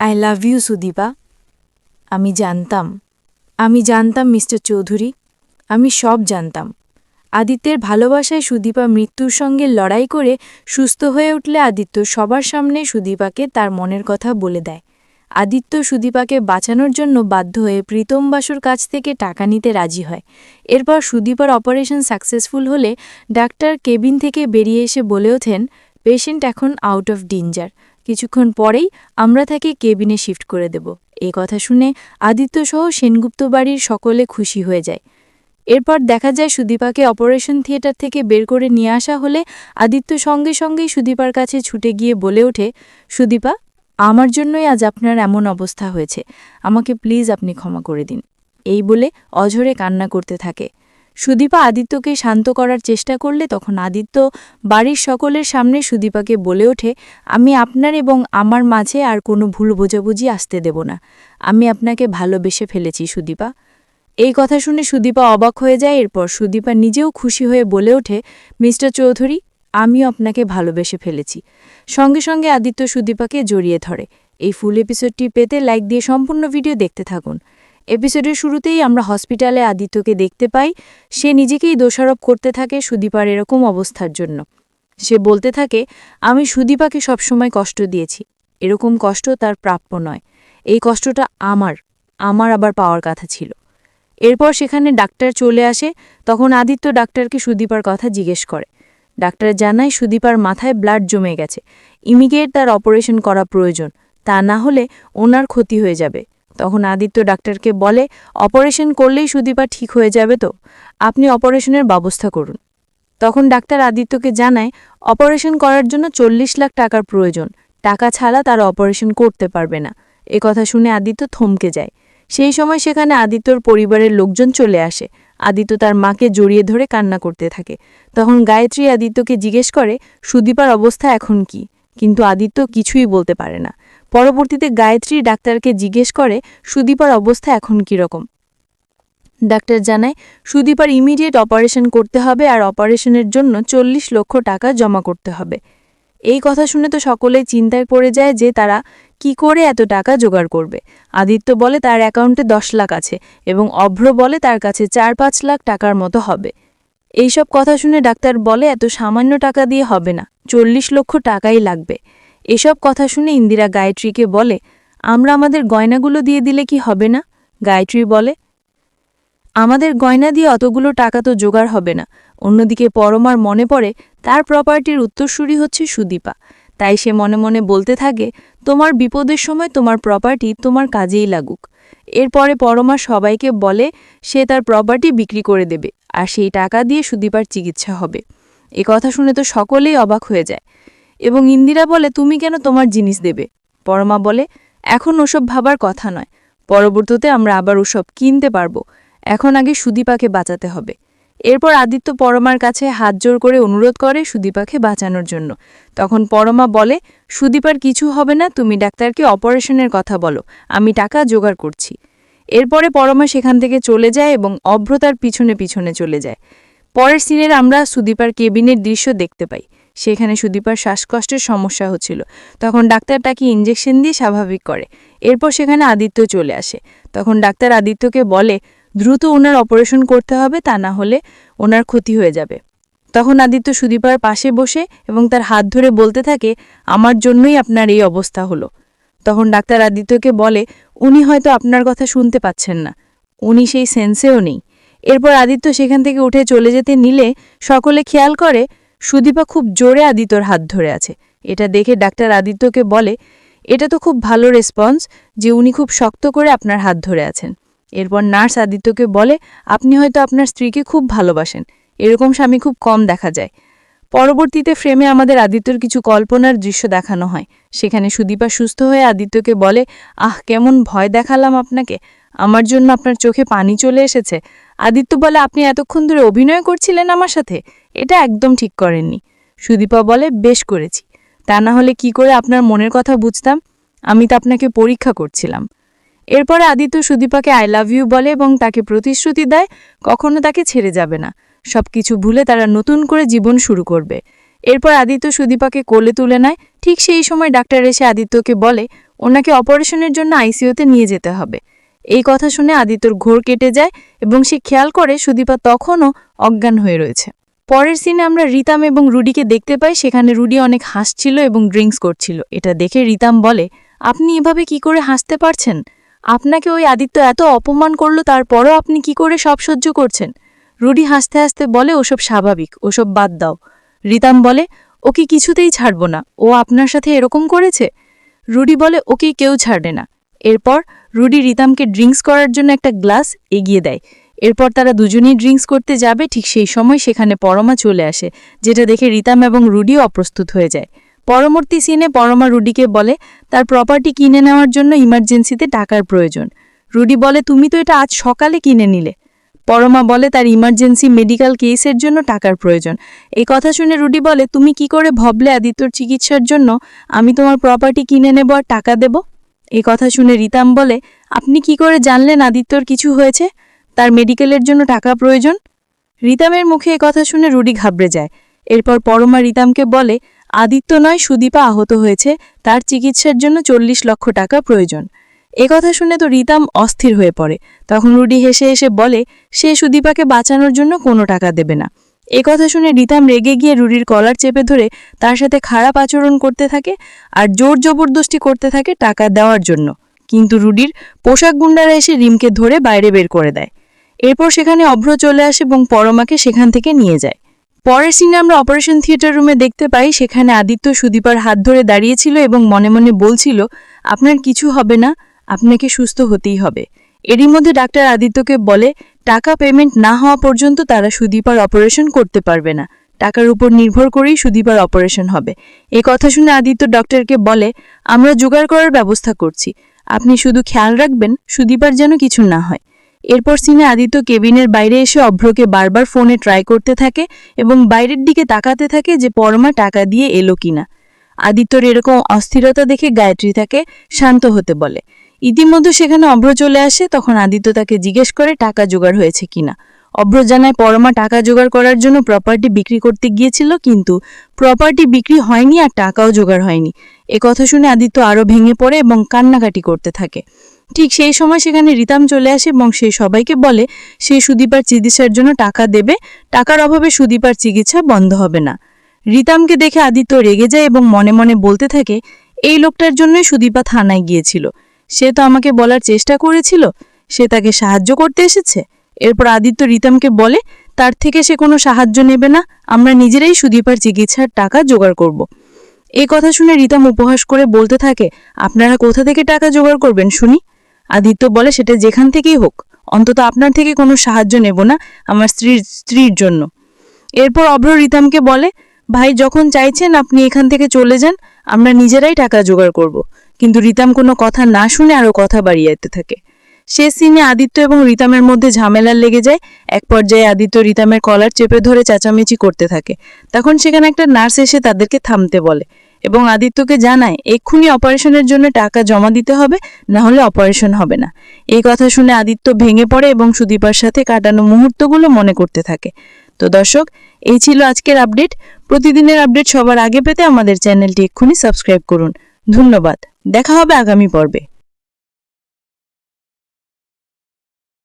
I love you Sudipa. আমি জানতাম। আমি জানতাম মিস্টার চৌধুরী। আমি সব জানতাম। আদিত্যের ভালোবাসায় সুদীপা মৃত্যুর সঙ্গে লড়াই করে সুস্থ হয়ে উঠলে আদিত্য সবার সামনে সুদীপাকে তার মনের কথা বলে দেয়। আদিত্য সুদীপাকে বাঁচানোর জন্য বাধ্য হয়ে প্রীতম বাসুর কাছ থেকে টাকা নিতে রাজি হয়। এরপর সুদীপার অপারেশন সাকসেসফুল হলে ডাক্তার কেবিন থেকে বেরিয়ে এসে বলে ওঠেন, পেশেন্ট এখন আউট অফ ডেঞ্জার। কিছুক্ষণ পরেই আমরা তাকে কেবিনে শিফট করে দেব। এই কথা শুনে আদিত্যসহ সেনগুপ্ত বাড়ির সকলে খুশি হয়ে যায়। এরপর দেখা যায় সুদীপাকে অপারেশন থিয়েটার থেকে বের করে নিয়ে আসা হলে আদিত্য সঙ্গে সঙ্গেই সুদীপার কাছে ছুটে গিয়ে বলে ওঠে, সুদীপা, আমার জন্যই আজ আপনার এমন অবস্থা হয়েছে। আমাকে প্লিজ আপনি ক্ষমা করে দিন। এই বলে অঝরে কান্না করতে থাকে। সুদীপা আদিত্যকে শান্ত করার চেষ্টা করলে তখন আদিত্য বাড়ির সকলের সামনে সুদীপাকে বলে ওঠে, আমি আপনার এবং আমার মাঝে আর কোনো ভুল বোঝাবুঝি আসতে দেব না। আমি আপনাকে ভালোবেসে ফেলেছি, সুদীপা। এই কথা শুনে সুদীপা অবাক হয়ে যায়। এরপর সুদীপা নিজেও খুশি হয়ে বলে ওঠে, মিস্টার চৌধুরী, আমিও আপনাকে ভালোবেসে ফেলেছি। সঙ্গে সঙ্গে আদিত্য সুদীপাকে জড়িয়ে ধরে। এই ফুল এপিসোডটি পেতে লাইক দিয়ে সম্পূর্ণ ভিডিও দেখতে থাকুন। এপিসোডের শুরুতেই আমরা হসপিটালে আদিত্যকে দেখতে পাই। সে নিজেকেই দোষারোপ করতে থাকে সুদীপার এরকম অবস্থার জন্য। সে বলতে থাকে, আমি সুদীপাকে সবসময় কষ্ট দিয়েছি। এরকম কষ্ট তার প্রাপ্য নয়। এই কষ্টটা আমার আমার আবার পাওয়ার কথা ছিল। এরপর সেখানে ডাক্তার চলে আসে, তখন আদিত্য ডাক্তারকে সুদীপার কথা জিজ্ঞেস করে। ডাক্তার জানায় সুদীপার মাথায় ব্লাড জমে গেছে। ইমিডিয়েট তার অপারেশন করা প্রয়োজন। তা না হলে ওনার ক্ষতি হয়ে যাবে। তখন আদিত্য ডাক্তারকে বলে, অপারেশন করলেই সুদীপা ঠিক হয়ে যাবে তো? আপনি অপারেশনের ব্যবস্থা করুন। তখন ডাক্তার আদিত্যকে জানায়, অপারেশন করার জন্য চল্লিশ লাখ টাকার প্রয়োজন। টাকা ছাড়া তারা অপারেশন করতে পারবে না। এ কথা শুনে আদিত্য থমকে যায়। সেই সময় সেখানে আদিত্যর পরিবারের লোকজন চলে আসে। আদিত্য তার মাকে জড়িয়ে ধরে কান্না করতে থাকে। তখন গায়ত্রী আদিত্যকে জিজ্ঞেস করে, সুদীপার অবস্থা এখন কি? কিন্তু আদিত্য কিছুই বলতে পারে না। পরবর্তীতে গায়ত্রী ডাক্তারকে জিজ্ঞেস করে, সুদীপার অবস্থা এখন কীরকম? ডাক্তার জানায়, সুদীপার ইমিডিয়েট অপারেশন করতে হবে আর অপারেশনের জন্য চল্লিশ লক্ষ টাকা জমা করতে হবে। এই কথা শুনে তো সকলেই চিন্তায় পড়ে যায় যে তারা কি করে এত টাকা জোগাড় করবে। আদিত্য বলে তার অ্যাকাউন্টে দশ লাখ আছে এবং অভ্র বলে তার কাছে চার পাঁচ লাখ টাকার মতো হবে। এইসব কথা শুনে ডাক্তার বলে, এত সামান্য টাকা দিয়ে হবে না, চল্লিশ লক্ষ টাকাই লাগবে। এসব কথা শুনে ইন্দিরা গায়ত্রীকে বলে, আমরা আমাদের গয়নাগুলো দিয়ে দিলে কি হবে না? গায়ত্রী বলে, আমাদের গয়না দিয়ে অতগুলো টাকা তো জোগাড় হবে না। অন্যদিকে পরমার মনে পড়ে, তার প্রপার্টির উত্তরসূরি হচ্ছে সুদীপা। তাই সে মনে মনে বলতে থাকে, তোমার বিপদের সময় তোমার প্রপার্টি তোমার কাজেই লাগুক। এরপরে পরমা সবাইকে বলে, সে তার প্রপার্টি বিক্রি করে দেবে, আর সেই টাকা দিয়ে সুদীপার চিকিৎসা হবে। এ কথা শুনে তো সকলেই অবাক হয়ে যায়। এবং ইন্দিরা বলে, তুমি কেন তোমার জিনিস দেবে? পরমা বলে, এখন ওসব ভাবার কথা নয়। পরবর্তীতে আমরা আবার ওসব কিনতে পারব। এখন আগে সুদীপাকে বাঁচাতে হবে। এরপর আদিত্য পরমার কাছে হাত জোর করে অনুরোধ করে সুদীপাকে বাঁচানোর জন্য। তখন পরমা বলে, সুদীপার কিছু হবে না, তুমি ডাক্তারকে অপারেশনের কথা বলো। আমি টাকা জোগাড় করছি। এরপরে পরমা সেখান থেকে চলে যায় এবং অভ্রতার পিছনে পিছনে চলে যায়। পরের সিনের আমরা সুদীপার কেবিনের দৃশ্য দেখতে পাই। সেখানে সুদীপার শ্বাসকষ্টের সমস্যা হচ্ছিল। তখন ডাক্তার তাকে ইঞ্জেকশন দিয়ে স্বাভাবিক করে। এরপর সেখানে আদিত্য চলে আসে। তখন ডাক্তার আদিত্যকে বলে, দ্রুত ওনার অপারেশন করতে হবে, তা না হলে ওনার ক্ষতি হয়ে যাবে। তখন আদিত্য সুদীপার পাশে বসে এবং তার হাত ধরে বলতে থাকে, আমার জন্যই আপনার এই অবস্থা হলো। তখন ডাক্তার আদিত্যকে বলে, উনি হয়তো আপনার কথা শুনতে পাচ্ছেন না। উনি সেই সেন্সেও নেই। এরপর আদিত্য সেখান থেকে উঠে চলে যেতে নিলে সকলে খেয়াল করে সুদীপা খুব জোরে আদিত্যর হাত ধরে আছে। এটা দেখে ডাক্তার আদিত্যকে বলে, এটা তো খুব ভালো রেসপন্স যে উনি খুব শক্ত করে আপনার হাত ধরে আছেন। এরপর নার্স আদিত্যকে বলে, আপনি হয়তো আপনার স্ত্রীকে খুব ভালোবাসেন। এরকম স্বামী খুব কম দেখা যায়। পরবর্তীতে ফ্রেমে আমাদের আদিত্যর কিছু কল্পনার দৃশ্য দেখানো হয়। সেখানে সুদীপা সুস্থ হয়ে আদিত্যকে বলে, আহ, কেমন ভয় দেখালাম আপনাকে। আমার জন্য আপনার চোখে পানি চলে এসেছে। আদিত্য বলে, আপনি এতক্ষণ ধরে অভিনয় করছিলেন আমার সাথে? এটা একদম ঠিক করেননি। সুদীপা বলে, বেশ করেছি। তা না হলে কি করে আপনার মনের কথা বুঝতাম? আমি তো আপনাকে পরীক্ষা করছিলাম। এরপরে আদিত্য সুদীপাকে আই লাভ ইউ বলে এবং তাকে প্রতিশ্রুতি দেয়, কখনো তাকে ছেড়ে যাবে না। সব কিছু ভুলে তারা নতুন করে জীবন শুরু করবে। এরপর আদিত্য সুদীপাকে কোলে তুলে নেয়। ঠিক সেই সময় ডাক্তার এসে আদিত্যকে বলে, ওনাকে অপারেশনের জন্য আইসিইউতে নিয়ে যেতে হবে। এই কথা শুনে আদিত্যর ঘোর কেটে যায় এবং সে খেয়াল করে সুদীপা তখনও অজ্ঞান হয়ে রয়েছে। পরের সিনে আমরা রিতাম এবং রুডিকে দেখতে পাই, সেখানে রুডি অনেক হাসছিল এবং ড্রিঙ্কস করছিল। এটা দেখে রিতাম বলে, আপনি এভাবে কি করে হাসতে পারছেন? আপনাকে ওই আদিত্য এত অপমান করল, তারপরও আপনি কি করে সব সহ্য করছেন? রুডি হাসতে হাসতে বলে, ওসব স্বাভাবিক, ওসব বাদ দাও। রিতাম বলে, ওকে কিছুতেই ছাড়ব না। ও আপনার সাথে এরকম করেছে? রুডি বলে, ওকে কেউ ছাড়বে না। এরপর রুডি রিতামকে ড্রিঙ্কস করার জন্য একটা গ্লাস এগিয়ে দেয়। এরপর তারা দুজনেই ড্রিঙ্কস করতে যাবে, ঠিক সেই সময় সেখানে পরমা চলে আসে, যেটা দেখে রিতাম এবং রুডিও অপ্রস্তুত হয়ে যায়। পরবর্তী সিনে পরমা রুডিকে বলে, তার প্রপার্টি কিনে নেওয়ার জন্য ইমার্জেন্সিতে টাকার প্রয়োজন। রুডি বলে, তুমি তো এটা আজ সকালে কিনে নিলে। পরমা বলে, তার ইমার্জেন্সি মেডিকেল কেসের জন্য টাকার প্রয়োজন। এই কথা শুনে রুডি বলে, তুমি কি করে ভবলে আদিত্যর চিকিৎসার জন্য? আমি তোমার প্রপার্টি কিনে নেব আর টাকা দেব? এই কথা শুনে রিতাম বলে, আপনি কি করে জানলেন আদিত্যর কিছু হয়েছে? তার মেডিকেলের জন্য টাকা প্রয়োজন? রিতামের মুখে এ কথা শুনে রুডি ঘাবড়ে যায়। এরপর পরমা রিতামকে বলে, আদিত্য নয়, সুদীপা আহত হয়েছে। তার চিকিৎসার জন্য চল্লিশ লক্ষ টাকা প্রয়োজন। এ কথা শুনে তো রিতাম অস্থির হয়ে পড়ে। তখন রুডি হেসে হেসে বলে, সে সুদীপাকে বাঁচানোর জন্য কোনো টাকা দেবে না। এ কথা শুনে রিতাম রেগে গিয়ে রুডির কলার চেপে ধরে তার সাথে খারাপ আচরণ করতে থাকে আর জোর জবরদস্তি করতে থাকে টাকা দেওয়ার জন্য। কিন্তু রুডির পোশাক গুন্ডারা এসে রিমকে ধরে বাইরে বের করে দেয়। এরপর সেখানে অভ্র চলে আসে এবং পরমাকে সেখান থেকে নিয়ে যায়। পরের সিনে আমরা অপারেশন থিয়েটার রুমে দেখতে পাই সেখানে আদিত্য সুদীপার হাত ধরে দাঁড়িয়েছিল এবং মনে মনে বলছিল, আপনার কিছু হবে না, আপনাকে সুস্থ হতেই হবে। এরই মধ্যে ডাক্তার আদিত্যকে বলে, টাকা পেমেন্ট না হওয়া পর্যন্ত তারা সুদীপার অপারেশন করতে পারবে না। টাকার উপর নির্ভর করেই সুদীপার অপারেশন হবে। এ কথা শুনে আদিত্য ডক্টরকে বলে, আমরা জোগাড় করার ব্যবস্থা করছি। আপনি শুধু খেয়াল রাখবেন, সুদীপার যেন কিছু না হয়। এরপর সিনে আদিত্য কেবিনের বাইরে এসে অভ্রকে বারবার ফোনে ট্রাই করতে থাকে এবং বাইরের দিকে তাকাতে থাকে যে পরমা টাকা দিয়ে এলো কিনা। আদিত্যর এরকম অস্থিরতা দেখে গায়ত্রী তাকে শান্ত হতে বলে ইতিমধ্যে সেখানে অভ্র চলে আসে, তখন আদিত্য তাকে জিজ্ঞেস করে টাকা জোগাড় হয়েছে কিনা। অভ্র জানায়, পরমা টাকা জোগাড় করার জন্য প্রপার্টি বিক্রি করতে গিয়েছিল, কিন্তু প্রপার্টি বিক্রি হয়নি আর টাকাও জোগাড় হয়নি। এ কথা শুনে আদিত্য আরও ভেঙে পড়ে এবং কান্নাকাটি করতে থাকে। ঠিক সেই সময় সেখানে রিতাম চলে আসে এবং সে সবাইকে বলে, সে সুদীপার চিকিৎসার জন্য টাকা দেবে, টাকার অভাবে সুদীপার চিকিৎসা বন্ধ হবে না। রিতামকে দেখে আদিত্য রেগে যায় এবং মনে মনে বলতে থাকে, এই লোকটার জন্যই সুদীপা থানায় গিয়েছিল। সে তো আমাকে বলার চেষ্টা করেছিল, সে তাকে সাহায্য করতে এসেছে। এরপর আদিত্য রিতামকে বলে, তার থেকে সে কোনো সাহায্য নেবে না, আমরা নিজেরাই সুদীপার চিকিৎসার টাকা জোগাড় করব। এই কথা শুনে রিতাম উপহাস করে বলতে থাকে, আপনারা কোথা থেকে টাকা জোগাড় করবেন শুনি? আদিত্য বলে, সেটা যেখান থেকেই হোক, অন্তত আপনার থেকে কোনো সাহায্য নেব না আমার স্ত্রীর স্ত্রীর জন্য। এরপর অভ্র রিতামকে বলে, ভাই যখন চাইছেন আপনি এখান থেকে চলে যান, আমরা নিজেরাই টাকা জোগাড় করব। কিন্তু রিতাম কোনো কথা না শুনে আরও কথা বাড়িয়ে যেতে থাকে। শেষ সিনে আদিত্য এবং রিতামের মধ্যে ঝামেলা লেগে যায়। এক পর্যায়ে আদিত্য রিতামের কলার চেপে ধরে চেঁচামেচি করতে থাকে। তখন সেখানে একটা নার্স এসে তাদেরকে থামতে বলে এবং আদিত্যকে জানায়, এক্ষুনি অপারেশনের জন্য টাকা জমা দিতে হবে, না হলে অপারেশন হবে না। এই কথা শুনে আদিত্য ভেঙে পড়ে এবং সুদীপার সাথে কাটানো মুহূর্তগুলো মনে করতে থাকে। তো দর্শক, এই ছিল আজকের আপডেট প্রতিদিনের আপডেট সবার আগে পেতে আমাদের চ্যানেলটি এক্ষুনি সাবস্ক্রাইব করুন। ধন্যবাদ। দেখা হবে আগামী পর্বে।